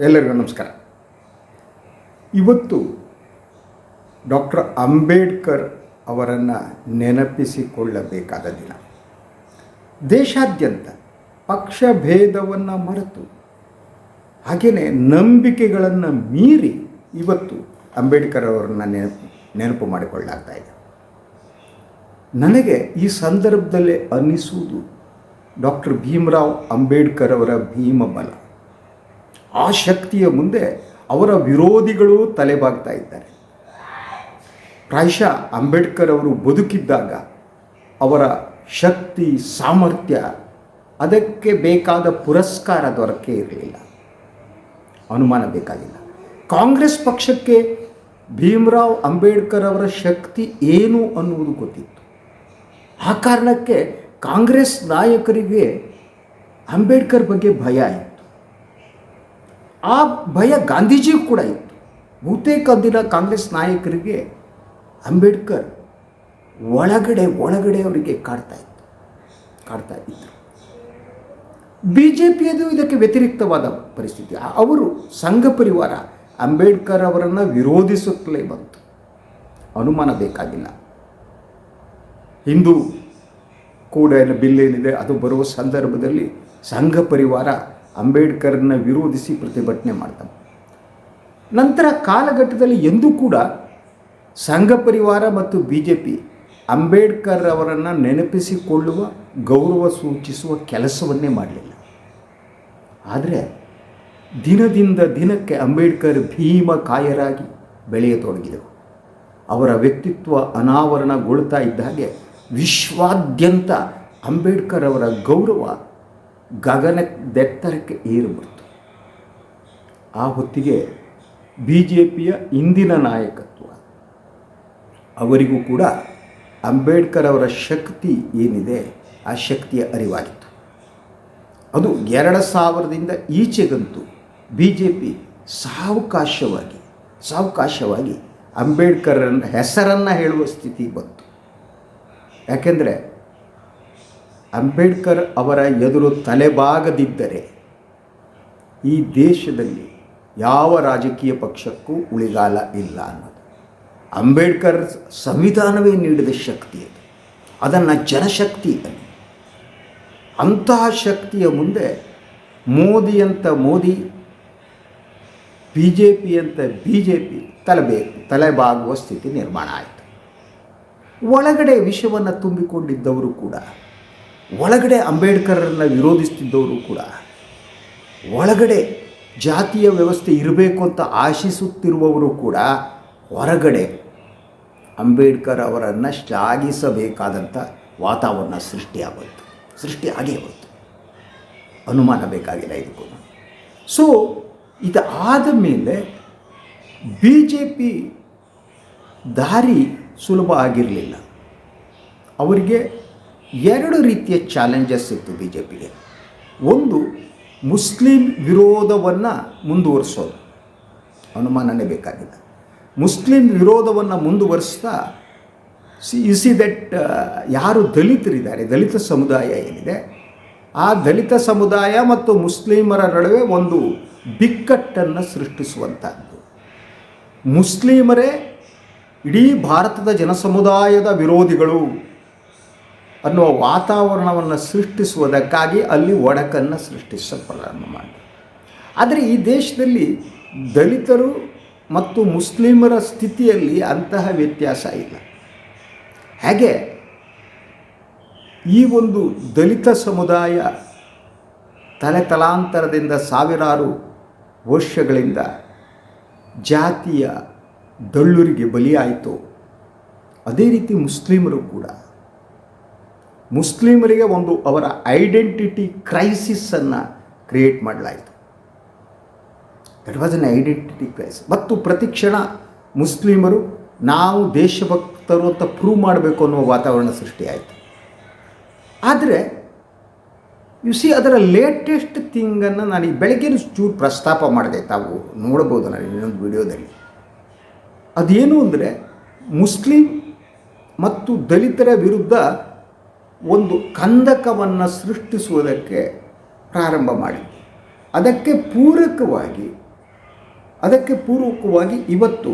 ಎಲ್ಲರಿಗೂ ನಮಸ್ಕಾರ. ಇವತ್ತು ಡಾಕ್ಟರ್ ಅಂಬೇಡ್ಕರ್ ಅವರನ್ನು ನೆನಪಿಸಿಕೊಳ್ಳಬೇಕಾದ ದಿನ. ದೇಶಾದ್ಯಂತ ಪಕ್ಷ ಭೇದವನ್ನು ಮರೆತು ಹಾಗೆಯೇ ನಂಬಿಕೆಗಳನ್ನು ಮೀರಿ ಇವತ್ತು ಅಂಬೇಡ್ಕರ್ ಅವರನ್ನು ನೆನಪು ನೆನಪು ಮಾಡಿಕೊಳ್ಳಾಗ್ತಾ ಇದೆ. ನನಗೆ ಈ ಸಂದರ್ಭದಲ್ಲಿ ಅನ್ನಿಸುವುದು ಡಾಕ್ಟರ್ ಭೀಮರಾವ್ ಅಂಬೇಡ್ಕರ್ ಅವರ ಭೀಮಬಲ. ಆ ಶಕ್ತಿಯ ಮುಂದೆ ಅವರ ವಿರೋಧಿಗಳು ತಲೆಬಾಗ್ತಾ ಇದ್ದಾರೆ. ಪ್ರಾಯಶಃ ಅಂಬೇಡ್ಕರ್ ಅವರು ಬದುಕಿದ್ದಾಗ ಅವರ ಶಕ್ತಿ, ಸಾಮರ್ಥ್ಯ ಅದಕ್ಕೆ ಬೇಕಾದ ಪುರಸ್ಕಾರ ದೊರಕೇ ಇರಲಿಲ್ಲ. ಅನುಮಾನ ಬೇಕಾಗಿಲ್ಲ. ಕಾಂಗ್ರೆಸ್ ಪಕ್ಷಕ್ಕೆ ಭೀಮರಾವ್ ಅಂಬೇಡ್ಕರ್ ಅವರ ಶಕ್ತಿ ಏನು ಅನ್ನುವುದು ಗೊತ್ತಿತ್ತು. ಆ ಕಾರಣಕ್ಕೆ ಕಾಂಗ್ರೆಸ್ ನಾಯಕರಿಗೆ ಅಂಬೇಡ್ಕರ್ ಬಗ್ಗೆ ಭಯ ಇತ್ತು ಆ ಭಯ ಗಾಂಧೀಜಿಗೂ ಕೂಡ ಇತ್ತು. ಬಹುತೇಕ ದಿನ ಕಾಂಗ್ರೆಸ್ ನಾಯಕರಿಗೆ ಅಂಬೇಡ್ಕರ್ ಒಳಗಡೆ ಒಳಗಡೆ ಅವರಿಗೆ ಕಾಡ್ತಾ ಇತ್ತು ಕಾಡ್ತಾ ಇತ್ತು ಬಿ ಜೆ ಪಿಯದು ಇದಕ್ಕೆ ವ್ಯತಿರಿಕ್ತವಾದ ಪರಿಸ್ಥಿತಿ. ಅವರು ಸಂಘ ಪರಿವಾರ, ಅಂಬೇಡ್ಕರ್ ಅವರನ್ನು ವಿರೋಧಿಸುತ್ತಲೇ ಬಂತು. ಅನುಮಾನ ಬೇಕಾಗಿಲ್ಲ. ಹಿಂದೂ ಕೂಡ ಬಿಲ್ ಏನಿದೆ, ಅದು ಬರುವ ಸಂದರ್ಭದಲ್ಲಿ ಸಂಘ ಪರಿವಾರ ಅಂಬೇಡ್ಕರ್ನ ವಿರೋಧಿಸಿ ಪ್ರತಿಭಟನೆ ಮಾಡ್ತಾನೆ. ನಂತರ ಕಾಲಘಟ್ಟದಲ್ಲಿ ಎಂದೂ ಕೂಡ ಸಂಘ ಪರಿವಾರ ಮತ್ತು ಬಿ ಜೆ ಪಿ ಅಂಬೇಡ್ಕರ್ ಅವರನ್ನು ನೆನಪಿಸಿಕೊಳ್ಳುವ, ಗೌರವ ಸೂಚಿಸುವ ಕೆಲಸವನ್ನೇ ಮಾಡಲಿಲ್ಲ. ಆದರೆ ದಿನದಿಂದ ದಿನಕ್ಕೆ ಅಂಬೇಡ್ಕರ್ ಭೀಮ ಕಾಯರಾಗಿ ಬೆಳೆಯತೊಡಗಿದರು ಅವರ ವ್ಯಕ್ತಿತ್ವ ಅನಾವರಣಗೊಳ್ತಾ ಇದ್ದ ಹಾಗೆ ವಿಶ್ವಾದ್ಯಂತ ಅಂಬೇಡ್ಕರ್ ಅವರ ಗೌರವ ಗಗನದೆತ್ತರಕ್ಕೆ ಏರಿಬಿಡ್ತು ಆ ಹೊತ್ತಿಗೆ ಬಿ ಜೆ ಪಿಯ ಇಂದಿನ ನಾಯಕತ್ವ. ಅವರಿಗೂ ಕೂಡ ಅಂಬೇಡ್ಕರ್ ಅವರ ಶಕ್ತಿ ಏನಿದೆ, ಆ ಶಕ್ತಿಯ ಅರಿವಾಗಿತ್ತು. ಅದು ಎರಡು ಸಾವಿರದಿಂದ ಈಚೆಗಂತೂ ಬಿ ಜೆ ಪಿ ಸಾವಕಾಶವಾಗಿ ಸಾವಕಾಶವಾಗಿ ಅಂಬೇಡ್ಕರ್ ಹೆಸರನ್ನು ಹೇಳುವ ಸ್ಥಿತಿ ಬಂತು. ಯಾಕೆಂದರೆ ಅಂಬೇಡ್ಕರ್ ಅವರ ಎದುರು ತಲೆಬಾಗದಿದ್ದರೆ ಈ ದೇಶದಲ್ಲಿ ಯಾವ ರಾಜಕೀಯ ಪಕ್ಷಕ್ಕೂ ಉಳಿಗಾಲ ಇಲ್ಲ ಅನ್ನೋದು. ಅಂಬೇಡ್ಕರ್ ಸಂವಿಧಾನವೇ ನೀಡಿದ ಶಕ್ತಿ ಅದು. ಅದನ್ನು ಜನಶಕ್ತಿ ಅನ್ನಿ ಅಂತಹ ಶಕ್ತಿಯ ಮುಂದೆ ಮೋದಿಯಂತ ಮೋದಿ ಬಿ ಜೆ ಪಿ ಅಂತ ಬಿ ಜೆ ಪಿ ತಲೆಬೇ, ತಲೆಬಾಗುವ ಸ್ಥಿತಿ ನಿರ್ಮಾಣ ಆಯಿತು. ಒಳಗಡೆ ವಿಷವನ್ನು ತುಂಬಿಕೊಂಡಿದ್ದವರು ಕೂಡ ಒಳಗಡೆ ಅಂಬೇಡ್ಕರನ್ನು ವಿರೋಧಿಸ್ತಿದ್ದವರು ಕೂಡ ಒಳಗಡೆ ಜಾತಿಯ ವ್ಯವಸ್ಥೆ ಇರಬೇಕು ಅಂತ ಆಶಿಸುತ್ತಿರುವವರು ಕೂಡ ಹೊರಗಡೆ ಅಂಬೇಡ್ಕರ್ ಅವರನ್ನು ಶ್ಲಾಘಿಸಬೇಕಾದಂಥ ವಾತಾವರಣ ಸೃಷ್ಟಿಯಾಗೋಯ್ತು. ಆಗೇ ಹೋಯಿತು. ಅನುಮಾನ ಬೇಕಾಗಿಲ್ಲ ಇದಕ್ಕೂ. ಸೊ ಇದಾದ ಮೇಲೆ ಬಿ ಜೆ ಪಿ ದಾರಿ ಸುಲಭ ಆಗಿರಲಿಲ್ಲ. ಅವರಿಗೆ ಎರಡು ರೀತಿಯ ಚಾಲೆಂಜಸ್ ಇತ್ತು ಬಿ ಜೆ ಪಿಗೆ ಒಂದು, ಮುಸ್ಲಿಂ ವಿರೋಧವನ್ನು ಮುಂದುವರಿಸೋದು. ಅನುಮಾನನೇ ಬೇಕಾಗಿಲ್ಲ. ಮುಸ್ಲಿಂ ವಿರೋಧವನ್ನು ಮುಂದುವರಿಸ್ತಾ, ಸಿ ಯು ಸಿ ದಟ್ ಯಾರು ದಲಿತರಿದ್ದಾರೆ, ದಲಿತ ಸಮುದಾಯ ಏನಿದೆ, ಆ ದಲಿತ ಸಮುದಾಯ ಮತ್ತು ಮುಸ್ಲಿಮರ ನಡುವೆ ಒಂದು ಬಿಕ್ಕಟ್ಟನ್ನು ಸೃಷ್ಟಿಸುವಂಥದ್ದು ಮುಸ್ಲಿಮರೇ ಇಡೀ ಭಾರತದ ಜನಸಮುದಾಯದ ವಿರೋಧಿಗಳು ಅನ್ನುವ ವಾತಾವರಣವನ್ನು ಸೃಷ್ಟಿಸುವುದಕ್ಕಾಗಿ ಅಲ್ಲಿ ಒಡಕನ್ನು ಸೃಷ್ಟಿಸಲು ಪ್ರಾರಂಭ ಮಾಡಿ ಆದರೆ ಈ ದೇಶದಲ್ಲಿ ದಲಿತರು ಮತ್ತು ಮುಸ್ಲಿಮರ ಸ್ಥಿತಿಯಲ್ಲಿ ಅಂತಹ ವ್ಯತ್ಯಾಸ ಇಲ್ಲ. ಹಾಗೆ ಈ ಒಂದು ದಲಿತ ಸಮುದಾಯ ತಲೆ ತಲಾಂತರದಿಂದ ಸಾವಿರಾರು ವರ್ಷಗಳಿಂದ ಜಾತಿಯ ದಳ್ಳುರಿಗೆ ಬಲಿಯಾಯಿತು. ಅದೇ ರೀತಿ ಮುಸ್ಲಿಮರು ಕೂಡ. ಮುಸ್ಲಿಮರಿಗೆ ಒಂದು ಅವರ ಐಡೆಂಟಿಟಿ ಕ್ರೈಸಿಸನ್ನು ಕ್ರಿಯೇಟ್ ಮಾಡಲಾಯಿತು. That was an identity crisis ಮತ್ತು ಪ್ರತಿಕ್ಷಣ ಮುಸ್ಲಿಮರು ನಾವು ದೇಶಭಕ್ತರು ಅಂತ ಪ್ರೂವ್ ಮಾಡಬೇಕು ಅನ್ನುವ ವಾತಾವರಣ ಸೃಷ್ಟಿಯಾಯಿತು. ಆದರೆ ಯು ಸಿ ಅದರ ಲೇಟೆಸ್ಟ್ ಥಿಂಗನ್ನು ನಾನು ಈ ಬೆಳಗ್ಗೆ ಚೂರು ಪ್ರಸ್ತಾಪ ಮಾಡಿದೆ. ತಾವು ನೋಡ್ಬೋದು ನಾನು ಇನ್ನೊಂದು ವಿಡಿಯೋದಲ್ಲಿ. ಅದೇನು ಅಂದರೆ ಮುಸ್ಲಿಂ ಮತ್ತು ದಲಿತರ ವಿರುದ್ಧ ಒಂದು ಕಂದಕವನ್ನು ಸೃಷ್ಟಿಸುವುದಕ್ಕೆ ಪ್ರಾರಂಭ ಮಾಡಿ. ಅದಕ್ಕೆ ಪೂರಕವಾಗಿ ಅದಕ್ಕೆ ಪೂರಕವಾಗಿ ಇವತ್ತು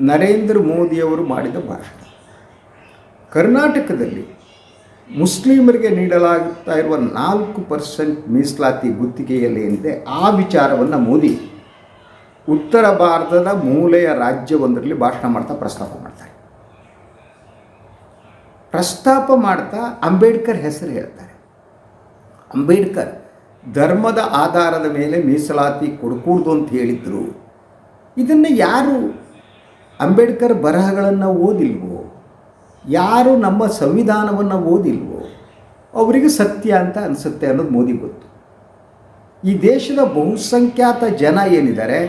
ನರೇಂದ್ರ ಮೋದಿಯವರು ಮಾಡಿದ ಭಾಷಣ. ಕರ್ನಾಟಕದಲ್ಲಿ ಮುಸ್ಲಿಮರಿಗೆ ನೀಡಲಾಗುತ್ತಾ ಇರುವ ನಾಲ್ಕು ಪರ್ಸೆಂಟ್ ಮೀಸಲಾತಿ ಗುತ್ತಿಗೆಯಲ್ಲಿ ಏನಿದೆ, ಆ ವಿಚಾರವನ್ನು ಮೋದಿ ಉತ್ತರ ಭಾರತದ ಮೂಲೆಯ ರಾಜ್ಯವೊಂದರಲ್ಲಿ ಭಾಷಣ ಮಾಡ್ತಾ ಪ್ರಸ್ತಾಪ ಮಾಡ್ತಾರೆ. ಪ್ರಸ್ತಾಪ ಮಾಡ್ತಾ ಅಂಬೇಡ್ಕರ್ ಹೆಸರು ಹೇಳ್ತಾರೆ. ಅಂಬೇಡ್ಕರ್ ಧರ್ಮದ ಆಧಾರದ ಮೇಲೆ ಮೀಸಲಾತಿ ಕೊಡಕೂಡ್ದು ಅಂತ ಹೇಳಿದ್ರು. ಇದನ್ನು ಯಾರು ಅಂಬೇಡ್ಕರ್ ಬರಹಗಳನ್ನು ಓದಿಲ್ವೋ, ಯಾರು ನಮ್ಮ ಸಂವಿಧಾನವನ್ನು ಓದಿಲ್ವೋ, ಅವರಿಗೆ ಸತ್ಯ ಅಂತ ಅನಿಸುತ್ತೆ ಅನ್ನೋದು ಮೋದಿ ಗೊತ್ತು. ಈ ದೇಶದ ಬಹುಸಂಖ್ಯಾತ ಜನ ಏನಿದ್ದಾರೆ,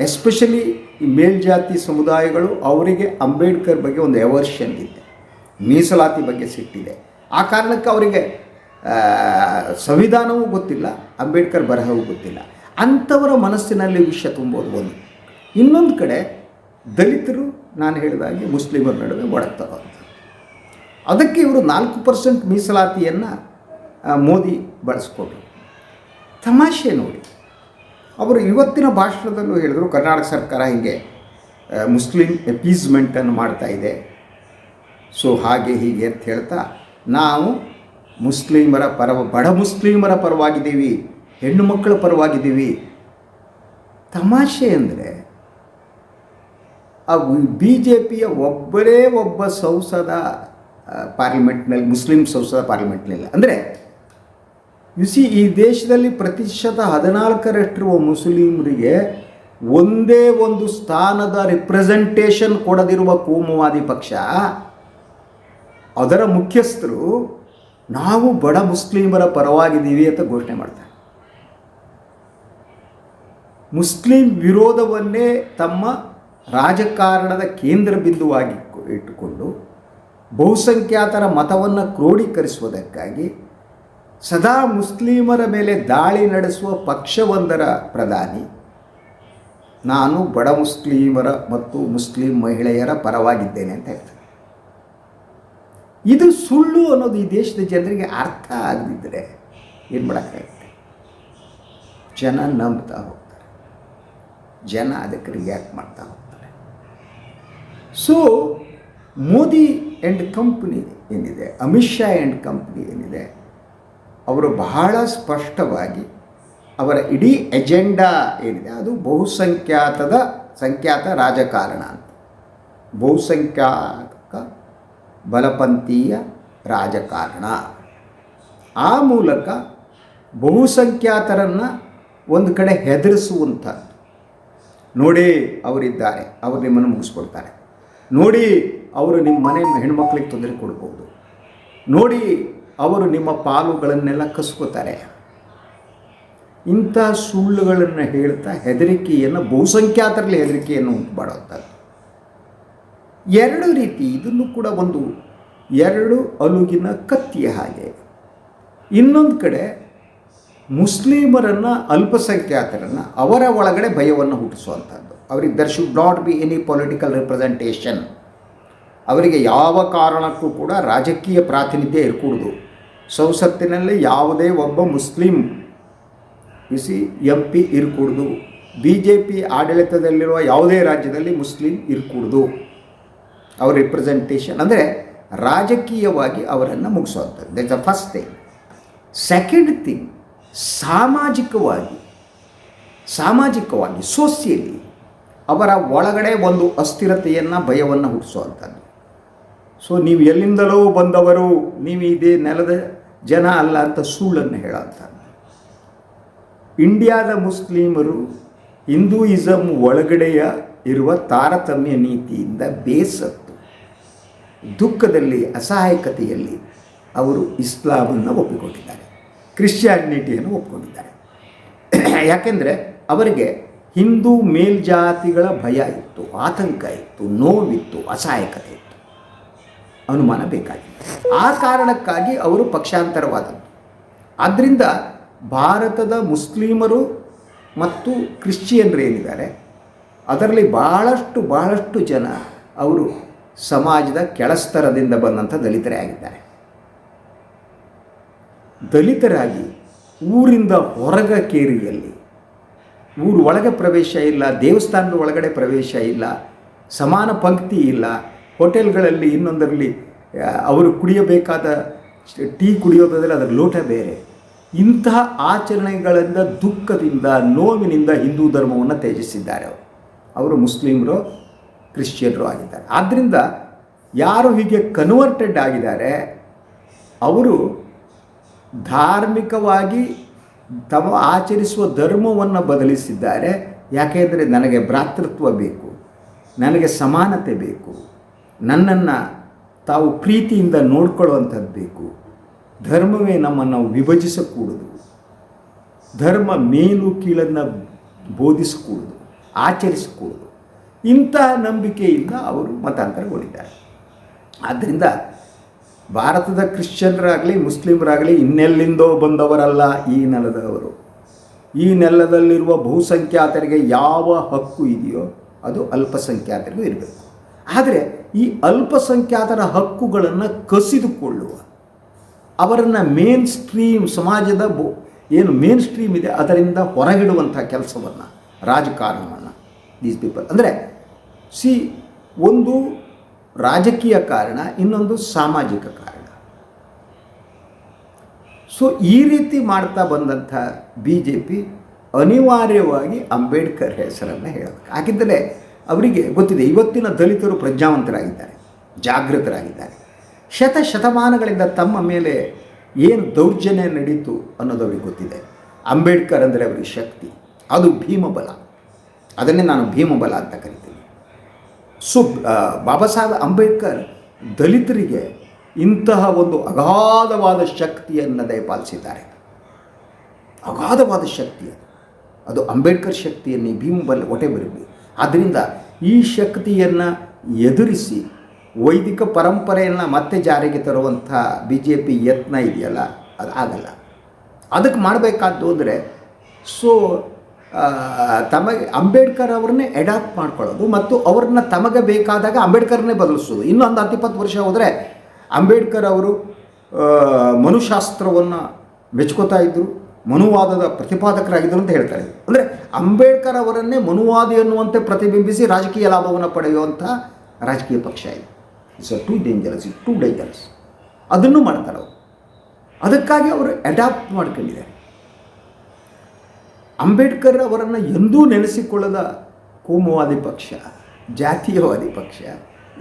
ಎಸ್ಪೆಷಲಿ ಈ ಮೇಲ್ಜಾತಿ ಸಮುದಾಯಗಳು, ಅವರಿಗೆ ಅಂಬೇಡ್ಕರ್ ಬಗ್ಗೆ ಒಂದು ಎವರ್ಷನ್ ಇದೆ. ಮೀಸಲಾತಿ ಬಗ್ಗೆ ಸಿಟ್ಟಿದೆ. ಆ ಕಾರಣಕ್ಕೆ ಅವರಿಗೆ ಸಂವಿಧಾನವೂ ಗೊತ್ತಿಲ್ಲ, ಅಂಬೇಡ್ಕರ್ ಬರಹವೂ ಗೊತ್ತಿಲ್ಲ. ಅಂಥವರ ಮನಸ್ಸಿನಲ್ಲಿ ವಿಷಯ ತುಂಬೋದು ಒಂದು. ಇನ್ನೊಂದು ಕಡೆ ದಲಿತರು, ನಾನು ಹೇಳಿದಾಗೆ ಮುಸ್ಲಿಮರ ನಡುವೆ ಒಡಗ್ತಾವ ಅಂತ ಅದಕ್ಕೆ ಇವರು ನಾಲ್ಕು ಪರ್ಸೆಂಟ್ ಮೀಸಲಾತಿಯನ್ನು ಮೋದಿ ಬಳಸ್ಕೊಂಡ್ರು. ತಮಾಷೆ ನೋಡಿ. ಅವರು ಇವತ್ತಿನ ಭಾಷಣದಲ್ಲೂ ಹೇಳಿದರು, ಕರ್ನಾಟಕ ಸರ್ಕಾರ ಹೀಗೆ ಮುಸ್ಲಿಂ ಎಪೀಸ್ಮೆಂಟನ್ನು ಮಾಡ್ತಾ ಇದೆ. ಸೊ ಹಾಗೆ ಹೀಗೆ ಅಂತ ಹೇಳ್ತಾ, ನಾವು ಮುಸ್ಲಿಮರ ಪರ ಬಡ ಮುಸ್ಲಿಮರ ಪರವಾಗಿದ್ದೀವಿ, ಹೆಣ್ಣು ಮಕ್ಕಳ ಪರವಾಗಿದ್ದೀವಿ. ತಮಾಷೆ ಅಂದರೆ, ಆ ಬಿ ಜೆ ಪಿಯ ಒಬ್ಬರೇ ಒಬ್ಬ ಸಂಸದ ಪಾರ್ಲಿಮೆಂಟ್ನಲ್ಲಿ, ಮುಸ್ಲಿಂ ಸಂಸದ ಪಾರ್ಲಿಮೆಂಟ್ನಲ್ಲಿ. ಅಂದರೆ ಸಿ ಈ ದೇಶದಲ್ಲಿ ಪ್ರತಿಶತ ಹದಿನಾಲ್ಕರಷ್ಟಿರುವ ಮುಸ್ಲಿಮರಿಗೆ ಒಂದೇ ಒಂದು ಸ್ಥಾನದ ರಿಪ್ರೆಸೆಂಟೇಷನ್ ಕೊಡದಿರುವ ಕೋಮುವಾದಿ ಪಕ್ಷ ಅದರ ಮುಖ್ಯಸ್ಥರು, ನಾವು ಬಡ ಮುಸ್ಲಿಮರ ಪರವಾಗಿದ್ದೀವಿ ಅಂತ ಘೋಷಣೆ ಮಾಡ್ತಾರೆ. ಮುಸ್ಲಿಂ ವಿರೋಧವನ್ನೇ ತಮ್ಮ ರಾಜಕಾರಣದ ಕೇಂದ್ರ ಬಿಂದುವಾಗಿ ಇಟ್ಟುಕೊಂಡು ಬಹುಸಂಖ್ಯಾತರ ಮತವನ್ನು ಕ್ರೋಢೀಕರಿಸುವುದಕ್ಕಾಗಿ ಸದಾ ಮುಸ್ಲಿಮರ ಮೇಲೆ ದಾಳಿ ನಡೆಸುವ ಪಕ್ಷವೊಂದರ ಪ್ರಧಾನಿ, ನಾನು ಬಡ ಮುಸ್ಲಿಮರ ಮತ್ತು ಮುಸ್ಲಿಂ ಮಹಿಳೆಯರ ಪರವಾಗಿದ್ದೇನೆ ಅಂತ ಹೇಳ್ತಾರೆ. ಇದು ಸುಳ್ಳು ಅನ್ನೋದು ಈ ದೇಶದ ಜನರಿಗೆ ಅರ್ಥ ಆಗದಿದ್ದರೆ ಏನು ಮಾಡೋಕ್ಕಾಗುತ್ತೆ? ಜನ ನಂಬ್ತಾ ಹೋಗ್ತಾರೆ. ಜನ ಅದಕ್ಕೆ ರಿಯಾಕ್ಟ್ ಮಾಡ್ತಾ ಹೋಗ್ತಾರೆ. ಸೊ ಮೋದಿ ಆ್ಯಂಡ್ ಕಂಪ್ನಿ ಏನಿದೆ, ಅಮಿತ್ ಶಾ ಆ್ಯಂಡ್ ಕಂಪ್ನಿ ಏನಿದೆ, ಅವರು ಬಹಳ ಸ್ಪಷ್ಟವಾಗಿ ಅವರ ಇಡೀ ಎಜೆಂಡಾ ಏನಿದೆ, ಅದು ಬಹುಸಂಖ್ಯಾತದ, ಸಂಖ್ಯಾತ ರಾಜಕಾರಣ ಅಂತ. ಬಹುಸಂಖ್ಯಾತ ಬಲಪಂಥೀಯ ರಾಜಕಾರಣ. ಆ ಮೂಲಕ ಬಹುಸಂಖ್ಯಾತರನ್ನು ಒಂದು ಕಡೆ ಹೆದರಿಸುವಂಥದ್ದು. ನೋಡಿ ಅವರಿದ್ದಾರೆ, ಅವರು ನಿಮ್ಮನ್ನು ಮುಗಿಸ್ಕೊಳ್ತಾರೆ. ನೋಡಿ ಅವರು ನಿಮ್ಮ ಮನೆ ಹೆಣ್ಮಕ್ಳಿಗೆ ತೊಂದರೆ ಕೊಡ್ಬೋದು. ನೋಡಿ ಅವರು ನಿಮ್ಮ ಪಾಲುಗಳನ್ನೆಲ್ಲ ಕಸ್ಕೋತಾರೆ. ಇಂಥ ಸುಳ್ಳುಗಳನ್ನು ಹೇಳ್ತಾ ಹೆದರಿಕೆಯನ್ನು, ಬಹುಸಂಖ್ಯಾತರಲ್ಲಿ ಹೆದರಿಕೆಯನ್ನು ಉಂಟು ಮಾಡುವಂಥದ್ದು. ಎರಡು ರೀತಿ ಇದನ್ನು ಕೂಡ ಒಂದು ಎರಡು ಅಲುಗಿನ ಕತ್ತಿಯ ಹಾಗೆ. ಇನ್ನೊಂದು ಕಡೆ ಮುಸ್ಲಿಮರನ್ನು ಅಲ್ಪಸಂಖ್ಯಾತರನ್ನು ಅವರ ಒಳಗಡೆ ಭಯವನ್ನು ಹುಟ್ಟಿಸುವಂಥದ್ದು ಅವರಿಗೆ there should not be any political representation ಅವರಿಗೆ ಯಾವ ಕಾರಣಕ್ಕೂ ಕೂಡ ರಾಜಕೀಯ ಪ್ರಾತಿನಿಧ್ಯ ಇರಕೂಡದು. ಸಂಸತ್ತಿನಲ್ಲಿ ಯಾವುದೇ ಒಬ್ಬ ಮುಸ್ಲಿಂ ಬಿಸಿ ಎಂ ಪಿ ಇರಕೂಡ್ದು. ಬಿ ಜೆ ಪಿ ಆಡಳಿತದಲ್ಲಿರುವ ಯಾವುದೇ ರಾಜ್ಯದಲ್ಲಿ ಮುಸ್ಲಿಂ ಇರಕೂಡ್ದು. ಅವ್ರ ರಿಪ್ರೆಸೆಂಟೇಷನ್ ಅಂದರೆ ರಾಜಕೀಯವಾಗಿ ಅವರನ್ನು ಮುಗಿಸುವಂಥದ್ದು. That's the first thing second thing ಸಾಮಾಜಿಕವಾಗಿ ಸಾಮಾಜಿಕವಾಗಿ ಸೋಸಿಯಲಿ ಅವರ ಒಳಗಡೆ ಒಂದು ಅಸ್ಥಿರತೆಯನ್ನು, ಭಯವನ್ನು ಹುಟ್ಟಿಸುವಂಥದ್ದು. ಸೊ ನೀವು ಎಲ್ಲಿಂದಲೋ ಬಂದವರು, ನೀವು ಇದೇ ನೆಲದ ಜನ ಅಲ್ಲ ಅಂತ ಸುಳ್ಳನ್ನು ಹೇಳೋಂಥದ್ದು. ಇಂಡಿಯಾದ ಮುಸ್ಲಿಮರು ಹಿಂದೂಯಿಸಮ್ ಒಳಗಡೆಯ ಇರುವ ತಾರತಮ್ಯ ನೀತಿಯಿಂದ ಬೇಸತ್ತು. ದುಃಖದಲ್ಲಿ, ಅಸಹಾಯಕತೆಯಲ್ಲಿ ಅವರು ಇಸ್ಲಾಮನ್ನು ಒಪ್ಪಿಕೊಂಡಿದ್ದಾರೆ. ಕ್ರಿಶ್ಚಿಯಾನಿಟಿಯನ್ನು ಒಪ್ಪಿಕೊಂಡಿದ್ದಾರೆ. ಯಾಕೆಂದರೆ ಅವರಿಗೆ ಹಿಂದೂ ಮೇಲ್ಜಾತಿಗಳ ಭಯ ಇತ್ತು, ಆತಂಕ ಇತ್ತು, ನೋವಿತ್ತು, ಅಸಹಾಯಕತೆ ಇತ್ತು. ಅನುಮಾನ ಬೇಕಾಗಿತ್ತು. ಆ ಕಾರಣಕ್ಕಾಗಿ ಅವರು ಪಕ್ಷಾಂತರವಾದದ್ದು. ಆದ್ದರಿಂದ ಭಾರತದ ಮುಸ್ಲಿಮರು ಮತ್ತು ಕ್ರಿಶ್ಚಿಯನ್ರು ಏನಿದ್ದಾರೆ, ಅದರಲ್ಲಿ ಬಹಳಷ್ಟು ಬಹಳಷ್ಟು ಜನ ಅವರು ಸಮಾಜದ ಕೆಳಸ್ತರದಿಂದ ಬಂದಂಥ ದಲಿತರೇ ಆಗಿದ್ದಾರೆ ದಲಿತರಾಗಿ ಊರಿಂದ ಹೊರಗ ಕೇರಿಯಲ್ಲಿ, ಊರು ಒಳಗೆ ಪ್ರವೇಶ ಇಲ್ಲ, ದೇವಸ್ಥಾನದ ಒಳಗಡೆ ಪ್ರವೇಶ ಇಲ್ಲ, ಸಮಾನ ಪಂಕ್ತಿ ಇಲ್ಲ, ಹೋಟೆಲ್ಗಳಲ್ಲಿ ಇನ್ನೊಂದರಲ್ಲಿ ಅವರು ಕುಡಿಯಬೇಕಾದ ಟೀ ಕುಡಿಯೋದಾದರೆ ಅದರ ಲೋಟ ಬೇರೆ. ಇಂತಹ ಆಚರಣೆಗಳಿಂದ, ದುಃಖದಿಂದ, ನೋವಿನಿಂದ ಹಿಂದೂ ಧರ್ಮವನ್ನು ತ್ಯಜಿಸಿದ್ದಾರೆ ಅವರು. ಅವರು ಮುಸ್ಲಿಮರು ಕ್ರಿಶ್ಚಿಯನ್ರು ಆಗಿದ್ದಾರೆ. ಆದ್ದರಿಂದ ಯಾರು ಹೀಗೆ ಕನ್ವರ್ಟೆಡ್ ಆಗಿದ್ದಾರೆ, ಅವರು ಧಾರ್ಮಿಕವಾಗಿ ತಮ್ಮ ಆಚರಿಸುವ ಧರ್ಮವನ್ನು ಬದಲಿಸಿದ್ದಾರೆ. ಯಾಕೆಂದರೆ ನನಗೆ ಭ್ರಾತೃತ್ವ ಬೇಕು, ನನಗೆ ಸಮಾನತೆ ಬೇಕು, ನನ್ನನ್ನು ತಾವು ಪ್ರೀತಿಯಿಂದ ನೋಡ್ಕೊಳ್ಳುವಂಥದ್ದು ಬೇಕು. ಧರ್ಮವೇ ನಮ್ಮನ್ನು ವಿಭಜಿಸಕೂಡದು. ಧರ್ಮ ಮೇಲು ಕೀಳನ್ನು ಬೋಧಿಸಕೂಡದು, ಆಚರಿಸಕೂಡದು. ಇಂತಹ ನಂಬಿಕೆಯಿಂದ ಅವರು ಮತಾಂತರಗೊಂಡಿದ್ದಾರೆ. ಆದ್ದರಿಂದ ಭಾರತದ ಕ್ರಿಶ್ಚಿಯನ್ರಾಗಲಿ, ಮುಸ್ಲಿಮರಾಗಲಿ, ಇನ್ನೆಲ್ಲಿಂದೋ ಬಂದವರಲ್ಲ ಈ ನೆಲದವರು. ಈ ನೆಲದಲ್ಲಿರುವ ಬಹುಸಂಖ್ಯಾತರಿಗೆ ಯಾವ ಹಕ್ಕು ಇದೆಯೋ ಅದು ಅಲ್ಪಸಂಖ್ಯಾತರಿಗೂ ಇರಬೇಕು. ಆದರೆ ಈ ಅಲ್ಪಸಂಖ್ಯಾತರ ಹಕ್ಕುಗಳನ್ನು ಕಸಿದುಕೊಳ್ಳುವ, ಅವರನ್ನು ಮೇನ್ ಸ್ಟ್ರೀಮ್ ಸಮಾಜದ ಬೊ, ಏನು ಮೇನ್ ಸ್ಟ್ರೀಮ್ ಇದೆ ಅದರಿಂದ ಹೊರಗಿಡುವಂಥ ಕೆಲಸವನ್ನು, ರಾಜಕಾರಣವನ್ನು ದೀಸ್ ಪೀಪಲ್ ಅಂದರೆ ಸಿ, ಒಂದು ರಾಜಕೀಯ ಕಾರಣ, ಇನ್ನೊಂದು ಸಾಮಾಜಿಕ ಕಾರಣ. ಸೊ, ಈ ರೀತಿ ಮಾಡ್ತಾ ಬಂದಂಥ ಬಿ ಜೆ ಪಿ ಅನಿವಾರ್ಯವಾಗಿ ಅಂಬೇಡ್ಕರ್ ಹೆಸರನ್ನು ಹೇಳಬೇಕು. ಹಾಗಿದ್ದರೆ ಅವರಿಗೆ ಗೊತ್ತಿದೆ, ಇವತ್ತಿನ ದಲಿತರು ಪ್ರಜ್ಞಾವಂತರಾಗಿದ್ದಾರೆ, ಜಾಗೃತರಾಗಿದ್ದಾರೆ. ಶತ ಶತಮಾನಗಳಿಂದ ತಮ್ಮ ಮೇಲೆ ಏನು ದೌರ್ಜನ್ಯ ನಡೀತು ಅನ್ನೋದು ಅವ್ರಿಗೆ ಗೊತ್ತಿದೆ. ಅಂಬೇಡ್ಕರ್ ಅಂದರೆ ಅವರಿಗೆ ಶಕ್ತಿ, ಅದು ಭೀಮಬಲ. ಅದನ್ನೇ ನಾನು ಭೀಮಬಲ ಅಂತ ಕರಿತೀನಿ. ಸೊ ಬಾಬಾ ಸಾಹೇಬ್ ಅಂಬೇಡ್ಕರ್ ದಲಿತರಿಗೆ ಇಂತಹ ಒಂದು ಅಗಾಧವಾದ ಶಕ್ತಿಯನ್ನು ದಯಪಾಲಿಸಿದ್ದಾರೆ ಅಗಾಧವಾದ ಶಕ್ತಿ ಅದು. ಅದು ಅಂಬೇಡ್ಕರ್ ಶಕ್ತಿಯನ್ನು ಭೀಮಬಲ್ ಒಟೆ ಬರಬೇಕು ಆದ್ದರಿಂದ ಈ ಶಕ್ತಿಯನ್ನು ಎದುರಿಸಿ ವೈದಿಕ ಪರಂಪರೆಯನ್ನು ಮತ್ತೆ ಜಾರಿಗೆ ತರುವಂಥ ಬಿ ಜೆ ಪಿ ಯತ್ನ ಇದೆಯಲ್ಲ? ಅದು ಆಗಲ್ಲ. ಅದಕ್ಕೆ ಮಾಡಬೇಕಾದ್ದು ಅಂದರೆ, ಸೊ ತಮಗೆ ಅಂಬೇಡ್ಕರ್ ಅವ್ರನ್ನೇ ಅಡಾಪ್ಟ್ ಮಾಡ್ಕೊಳ್ಳೋದು ಮತ್ತು ಅವ್ರನ್ನ ತಮಗೆ ಬೇಕಾದಾಗ ಅಂಬೇಡ್ಕರ್ನೇ ಬದಲಿಸೋದು. ಇನ್ನೊಂದು ಹತ್ತು ಇಪ್ಪತ್ತು ವರ್ಷ ಹೋದರೆ ಅಂಬೇಡ್ಕರ್ ಅವರು ಮನುಶಾಸ್ತ್ರವನ್ನು ಮೆಚ್ಕೋತಾ ಇದ್ದರು ಮನುವಾದದ ಪ್ರತಿಪಾದಕರಾಗಿದ್ದರು ಅಂತ ಹೇಳ್ತಾರೆ. ಅಂದರೆ ಅಂಬೇಡ್ಕರ್ ಅವರನ್ನೇ ಮನುವಾದಿ ಅನ್ನುವಂತೆ ಪ್ರತಿಬಿಂಬಿಸಿ ರಾಜಕೀಯ ಲಾಭವನ್ನು ಪಡೆಯುವಂಥ ರಾಜಕೀಯ ಪಕ್ಷ ಇದೆ. It's too dangerous it too dangerous ಅದನ್ನು ಮಾಡ್ತಾರೆ ಅವರು. ಅದಕ್ಕಾಗಿ ಅವರು ಅಡಾಪ್ಟ್ ಮಾಡ್ಕೊಂಡಿದ್ದಾರೆ. ಅಂಬೇಡ್ಕರ್ ಅವರನ್ನು ಎಂದೂ ನೆನೆಸಿಕೊಳ್ಳದ ಕೋಮುವಾದಿ ಪಕ್ಷ, ಜಾತೀಯವಾದಿ ಪಕ್ಷ,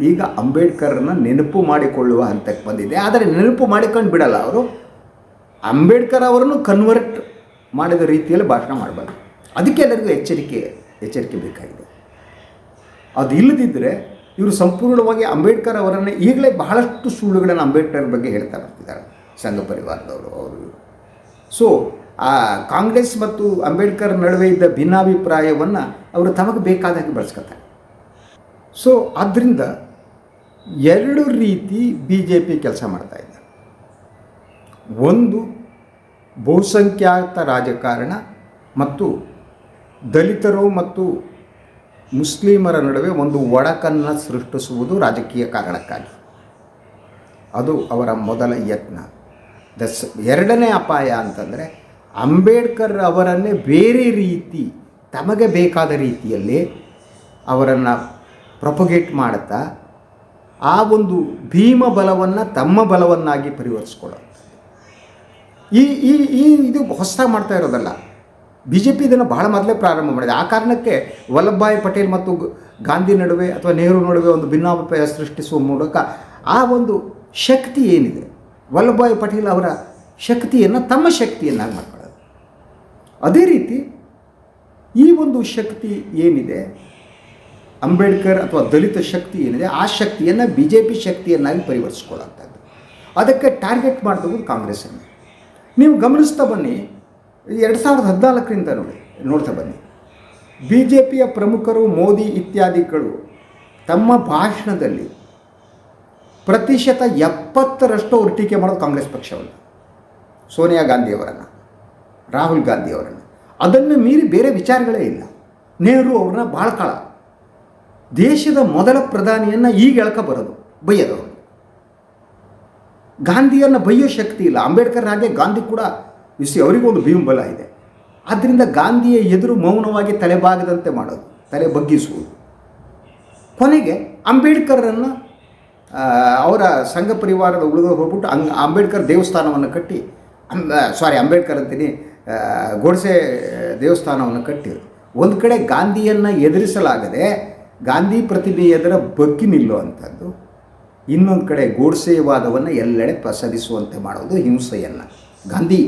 ಈಗ ಅಂಬೇಡ್ಕರ್ನ ನೆನಪು ಮಾಡಿಕೊಳ್ಳುವ ಹಂತಕ್ಕೆ ಬಂದಿದೆ. ಆದರೆ ನೆನಪು ಮಾಡಿಕೊಂಡು ಬಿಡಲ್ಲ ಅವರು. ಅಂಬೇಡ್ಕರ್ ಅವರನ್ನು ಕನ್ವರ್ಟ್ ಮಾಡಿದ ರೀತಿಯಲ್ಲಿ ಭಾಷಣ ಮಾಡಬಾರ್ದು ಅದಕ್ಕೆ ಎಲ್ಲರಿಗೂ ಎಚ್ಚರಿಕೆ ಎಚ್ಚರಿಕೆ ಬೇಕಾಗಿದೆ. ಅದು ಇಲ್ಲದಿದ್ದರೆ ಇವರು ಸಂಪೂರ್ಣವಾಗಿ ಅಂಬೇಡ್ಕರ್ ಅವರನ್ನು ಈಗಲೇ ಬಹಳಷ್ಟು ಸುಳ್ಳುಗಳನ್ನು ಅಂಬೇಡ್ಕರ್ ಬಗ್ಗೆ ಹೇಳ್ತಾ ಬರ್ತಿದ್ದಾರೆ. ಸಂಘ ಪರಿವಾರದವರು, ಅವರು. ಸೊ ಆ ಕಾಂಗ್ರೆಸ್ ಮತ್ತು ಅಂಬೇಡ್ಕರ್ ನಡುವೆ ಇದ್ದ ಭಿನ್ನಾಭಿಪ್ರಾಯವನ್ನು ಅವರು ತಮಗೆ ಬೇಕಾದಾಗೆ ಬಳಸ್ಕೊತಾರೆ. ಸೊ ಆದ್ದರಿಂದ ಎರಡು ರೀತಿ ಬಿ ಜೆ ಪಿ ಕೆಲಸ ಮಾಡ್ತಾ ಇದ್ದಾರೆ ಒಂದು ಬಹುಸಂಖ್ಯಾತ ರಾಜಕಾರಣ ಮತ್ತು ದಲಿತರು ಮತ್ತು ಮುಸ್ಲಿಮರ ನಡುವೆ ಒಂದು ಒಡಕನ್ನು ಸೃಷ್ಟಿಸುವುದು ರಾಜಕೀಯ ಕಾರಣಕ್ಕಾಗಿ. ಅದು ಅವರ ಮೊದಲ ಯತ್ನ. ದಸ್ ಎರಡನೇ ಅಪಾಯ ಅಂತಂದರೆ ಅಂಬೇಡ್ಕರ್ ಅವರನ್ನೇ ಬೇರೆ ರೀತಿ, ತಮಗೆ ಬೇಕಾದ ರೀತಿಯಲ್ಲಿ ಅವರನ್ನು ಪ್ರೊಪಗೇಟ್ ಮಾಡುತ್ತಾ, ಆ ಒಂದು ಭೀಮ ಬಲವನ್ನು ತಮ್ಮ ಬಲವನ್ನಾಗಿ ಪರಿವರ್ತಿಸ್ಕೊಳ್ಳೋದು ಈ ಈ ಈ ಇದು ಹೊಸದಾಗಿ ಮಾಡ್ತಾ ಇರೋದಲ್ಲ. ಬಿ ಜೆ ಪಿ ಇದನ್ನು ಬಹಳ ಮೊದಲೇ ಪ್ರಾರಂಭ ಮಾಡಿದೆ. ಆ ಕಾರಣಕ್ಕೆ ವಲ್ಲಭಭಾಯಿ ಪಟೇಲ್ ಮತ್ತು ಗಾಂಧಿ ನಡುವೆ ಅಥವಾ ನೆಹರು ನಡುವೆ ಒಂದು ಭಿನ್ನಾಭಿಪ್ರಾಯ ಸೃಷ್ಟಿಸುವ ಮೂಲಕ ಆ ಒಂದು ಶಕ್ತಿ ಏನಿದೆ? ವಲ್ಲಭಭಾಯಿ ಪಟೇಲ್ ಅವರ ಶಕ್ತಿಯನ್ನು ತಮ್ಮ ಶಕ್ತಿಯನ್ನಾಗಿ ಮಾಡ್ಕೊಳ್ಳೋದು ಅದೇ ರೀತಿ ಈ ಒಂದು ಶಕ್ತಿ ಏನಿದೆ? ಅಂಬೇಡ್ಕರ್ ಅಥವಾ ದಲಿತ ಶಕ್ತಿ ಏನಿದೆ? ಆ ಶಕ್ತಿಯನ್ನು ಬಿ ಜೆ ಪಿ ಶಕ್ತಿಯನ್ನಾಗಿ ಪರಿವರ್ತಿಸ್ಕೊಳ್ಳೋಂಥದ್ದು ಅದಕ್ಕೆ ಟಾರ್ಗೆಟ್ ಮಾಡಿದವರು ಕಾಂಗ್ರೆಸ್ಸನ್ನು ನೀವು ಗಮನಿಸ್ತಾ ಬನ್ನಿ, ಎರಡು ಸಾವಿರದ ಹದಿನಾಲ್ಕರಿಂದ ನೋಡಿ, ನೋಡ್ತಾ ಬನ್ನಿ. ಬಿ ಜೆ ಪಿಯ ಪ್ರಮುಖರು, ಮೋದಿ ಇತ್ಯಾದಿಗಳು ತಮ್ಮ ಭಾಷಣದಲ್ಲಿ ಪ್ರತಿಶತ ಎಪ್ಪತ್ತರಷ್ಟು ಅವರು ಟೀಕೆ ಮಾಡೋದು ಕಾಂಗ್ರೆಸ್ ಪಕ್ಷವನ್ನು ಸೋನಿಯಾ ಗಾಂಧಿಯವರನ್ನು. ರಾಹುಲ್ ಗಾಂಧಿ ಅವರನ್ನು. ಅದನ್ನು ಮೀರಿ ಬೇರೆ ವಿಚಾರಗಳೇ ಇಲ್ಲ. ನೆಹರು ಅವ್ರನ್ನ ಭಾಳ ಕಳ. ದೇಶದ ಮೊದಲ ಪ್ರಧಾನಿಯನ್ನು ಈಗ ಎಳ್ಕ ಬರೋದು ಬೈಯೋದವರು ಗಾಂಧಿಯನ್ನು ಬೈಯೋ ಶಕ್ತಿ ಇಲ್ಲ. ಅಂಬೇಡ್ಕರ್ ಹಾಗೆ ಗಾಂಧಿ ಕೂಡ ವಿಸಿ ಅವರಿಗೊಂದು ಭೀಮಬಲ ಇದೆ. ಆದ್ದರಿಂದ ಗಾಂಧಿಯ ಎದುರು ಮೌನವಾಗಿ ತಲೆಬಾಗದಂತೆ ಮಾಡೋದು, ತಲೆ ಬಗ್ಗಿಸುವುದು. ಕೊನೆಗೆ ಅಂಬೇಡ್ಕರನ್ನು ಅವರ ಸಂಘ ಪರಿವಾರದ ಉಳಿದು ಹೋಗ್ಬಿಟ್ಟು ಅಂಗ್, ಅಂಬೇಡ್ಕರ್ ದೇವಸ್ಥಾನವನ್ನು ಕಟ್ಟಿ ಸಾರಿ ಅಂಬೇಡ್ಕರ್ ಅಂತೀನಿ ಗೋಡ್ಸೆ ದೇವಸ್ಥಾನವನ್ನು ಕಟ್ಟಿ ಒಂದು ಕಡೆ ಗಾಂಧಿಯನ್ನು ಎದುರಿಸಲಾಗದೆ ಗಾಂಧಿ ಪ್ರತಿಭೆ ಎದುರ ಬಗ್ಗಿ ನಿಲ್ಲುವಂಥದ್ದು, ಇನ್ನೊಂದು ಕಡೆ ಗೋಡ್ಸೆವಾದವನ್ನು ಎಲ್ಲೆಡೆ ಪ್ರಸರಿಸುವಂತೆ ಮಾಡೋದು ಹಿಂಸೆಯನ್ನು. ಗಾಂಧಿ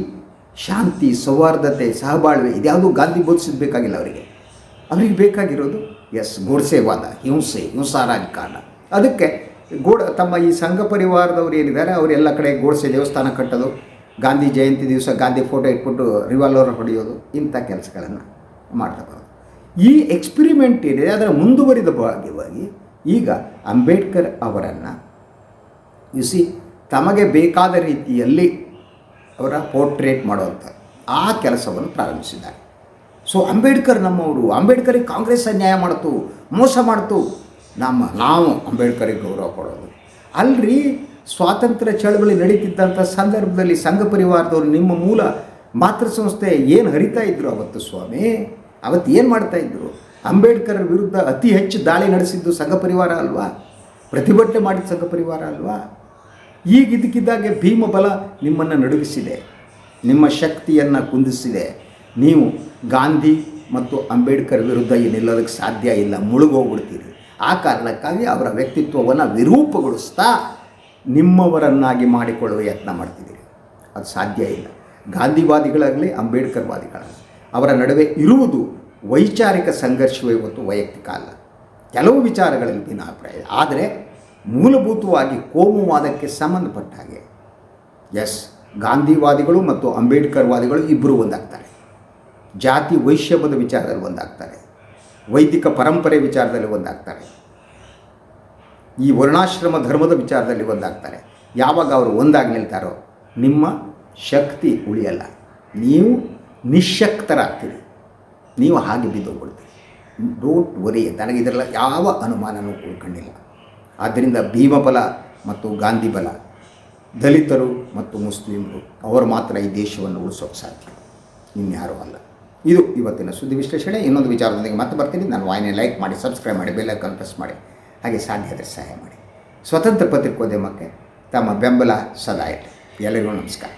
ಶಾಂತಿ, ಸೌಹಾರ್ದತೆ, ಸಹಬಾಳ್ವೆ, ಇದ್ಯಾವುದೂ ಗಾಂಧಿ ಬೋಧಿಸಿದ ಬೇಕಾಗಿಲ್ಲ ಅವರಿಗೆ. ಅವರಿಗೆ ಬೇಕಾಗಿರೋದು, ಎಸ್ ಗೋಡ್ಸೆವಾದ ಹಿಂಸೆ ಹಿಂಸಾ ರಾಜಕಾರಣ ಅದಕ್ಕೆ ಗೋಡ, ತಮ್ಮ ಈ ಸಂಘ ಪರಿವಾರದವ್ರು ಏನಿದ್ದಾರೆ, ಅವರೆಲ್ಲ ಕಡೆ ಗೋಡ್ಸೆ ದೇವಸ್ಥಾನ ಕಟ್ಟೋದು ಗಾಂಧಿ ಜಯಂತಿ ದಿವಸ ಗಾಂಧಿ ಫೋಟೋ ಇಟ್ಬಿಟ್ಟು ರಿವಾಲ್ವರ್ ಹೊಡೆಯೋದು ಇಂಥ ಕೆಲಸಗಳನ್ನು ಮಾಡ್ತಾ ಈ ಎಕ್ಸ್ಪಿರಿಮೆಂಟ್ ಏನಿದೆ, ಅದರ ಮುಂದುವರಿದ ಭಾಗವಾಗಿ ಈಗ ಅಂಬೇಡ್ಕರ್ ಅವರನ್ನು ಸಿ ತಮಗೆ ಬೇಕಾದ ರೀತಿಯಲ್ಲಿ ಅವರ ಪೋರ್ಟ್ರೇಟ್ ಮಾಡುವಂಥ ಆ ಕೆಲಸವನ್ನು ಪ್ರಾರಂಭಿಸಿದ್ದಾರೆ. ಸೊ ಅಂಬೇಡ್ಕರ್ ನಮ್ಮವರು, ಅಂಬೇಡ್ಕರಿಗೆ ಕಾಂಗ್ರೆಸ್ ಅನ್ಯಾಯ ಮಾಡ್ತು, ಮೋಸ ಮಾಡ್ತು, ನಮ್ಮ, ನಾವು ಅಂಬೇಡ್ಕರಿಗೆ ಗೌರವ ಕೊಡೋದು. ಅಲ್ರಿ ಸ್ವಾತಂತ್ರ್ಯ ಚಳವಳಿ ನಡೀತಿದ್ದಂಥ ಸಂದರ್ಭದಲ್ಲಿ ಸಂಘ ಪರಿವಾರದವರು ನಿಮ್ಮ ಮೂಲ ಮಾತೃ ಸಂಸ್ಥೆ ಏನು ಹರಿತಾ ಇದ್ರು ಅವತ್ತು ಸ್ವಾಮಿ? ಅವತ್ತು ಏನು ಮಾಡ್ತಾ ಇದ್ರು? ಅಂಬೇಡ್ಕರ್ ವಿರುದ್ಧ ಅತಿ ಹೆಚ್ಚು ದಾಳಿ ನಡೆಸಿದ್ದು ಸಂಘ ಪರಿವಾರ ಅಲ್ವಾ? ಪ್ರತಿಭಟನೆ ಮಾಡಿದ ಸಂಘ ಪರಿವಾರ ಅಲ್ವಾ? ಈಗ ಇದಕ್ಕಿದ್ದಾಗೆ ಭೀಮಬಲ ನಿಮ್ಮನ್ನು ನಡುಗಿಸಿದೆ. ನಿಮ್ಮ ಶಕ್ತಿಯನ್ನು ಕುಂದಿಸಿದೆ. ನೀವು ಗಾಂಧಿ ಮತ್ತು ಅಂಬೇಡ್ಕರ್ ವಿರುದ್ಧ ಏನಿಲ್ಲೋದಕ್ಕೆ ನಿಲ್ಲೋದಕ್ಕೆ ಸಾಧ್ಯ ಇಲ್ಲ. ಮುಳುಗೋಗ್ಬಿಡ್ತೀರಿ. ಆ ಕಾರಣಕ್ಕಾಗಿ ಅವರ ವ್ಯಕ್ತಿತ್ವವನ್ನು ವಿರೂಪಗೊಳಿಸ್ತಾ ನಿಮ್ಮವರನ್ನಾಗಿ ಮಾಡಿಕೊಳ್ಳುವ ಯತ್ನ ಮಾಡ್ತಿದ್ದೀರಿ. ಅದು ಸಾಧ್ಯ ಇಲ್ಲ. ಗಾಂಧಿವಾದಿಗಳಾಗಲಿ ಅಂಬೇಡ್ಕರ್ ವಾದಿಗಳಾಗಲಿ ಅವರ ನಡುವೆ ಇರುವುದು ವೈಚಾರಿಕ ಸಂಘರ್ಷವೇ ಹೊತ್ತು ವೈಯಕ್ತಿಕ ಅಲ್ಲ. ಕೆಲವು ವಿಚಾರಗಳಲ್ಲಿ ಭಿನ್ನಾಭಿಪ್ರಾಯ ಆದರೆ ಮೂಲಭೂತವಾಗಿ ಕೋಮುವಾದಕ್ಕೆ ಸಂಬಂಧಪಟ್ಟ ಹಾಗೆ. ಎಸ್ ಗಾಂಧಿವಾದಿಗಳು ಮತ್ತು ಅಂಬೇಡ್ಕರ್ವಾದಿಗಳು ಇಬ್ಬರು ಒಂದಾಗ್ತಾರೆ. ಜಾತಿ ವೈಶ್ಯಮದ ವಿಚಾರದಲ್ಲಿ ಒಂದಾಗ್ತಾರೆ. ವೈದಿಕ ಪರಂಪರೆ ವಿಚಾರದಲ್ಲಿ ಒಂದಾಗ್ತಾರೆ. ಈ ವರ್ಣಾಶ್ರಮ ಧರ್ಮದ ವಿಚಾರದಲ್ಲಿ ಒಂದಾಗ್ತಾರೆ. ಯಾವಾಗ ಅವರು ಒಂದಾಗಿ ನಿಲ್ತಾರೋ, ನಿಮ್ಮ ಶಕ್ತಿ ಉಳಿಯಲ್ಲ. ನೀವು ನಿಶಕ್ತರಾಗ್ತೀರಿ ನೀವು ಹಾಗೆ ಬಿದ್ದೋಗ್ಬಿಡ್ತೀರಿ. ಡೋಂಟ್ ವರಿ ನನಗೆ ಇದರಲ್ಲ ಯಾವ ಅನುಮಾನನೂ ಉಳ್ಕೊಂಡಿಲ್ಲ. ಆದ್ದರಿಂದ ಭೀಮಬಲ ಮತ್ತು ಗಾಂಧಿ ಬಲ ದಲಿತರು ಮತ್ತು ಮುಸ್ಲಿಮರು, ಅವರು ಮಾತ್ರ ಈ ದೇಶವನ್ನು ಉಳಿಸೋಕೆ ಸಾಧ್ಯ. ಇನ್ಯಾರೂ ಅಲ್ಲ. ಇದು ಇವತ್ತಿನ ಸುದ್ದಿ ವಿಶ್ಲೇಷಣೆ. ಇನ್ನೊಂದು ವಿಚಾರದೊಂದಿಗೆ ಮತ್ತೆ ಬರ್ತೀನಿ. ನಾನು ವಾಹಿನಿ ಲೈಕ್ ಮಾಡಿ, ಸಬ್ಸ್ಕ್ರೈಬ್ ಮಾಡಿ, ಬೆಲ್ ಕನ್ಫ್ರೆಸ್ ಮಾಡಿ. ಹಾಗೆ ಸಾಧ್ಯ ಆದರೆ ಸಹಾಯ ಮಾಡಿ. ಸ್ವತಂತ್ರ ಪತ್ರಿಕೋದ್ಯಮಕ್ಕೆ ತಮ್ಮ ಬೆಂಬಲ ಸದಾ ಇರಲಿ ಎಲ್ಲರಿಗೂ ನಮಸ್ಕಾರ.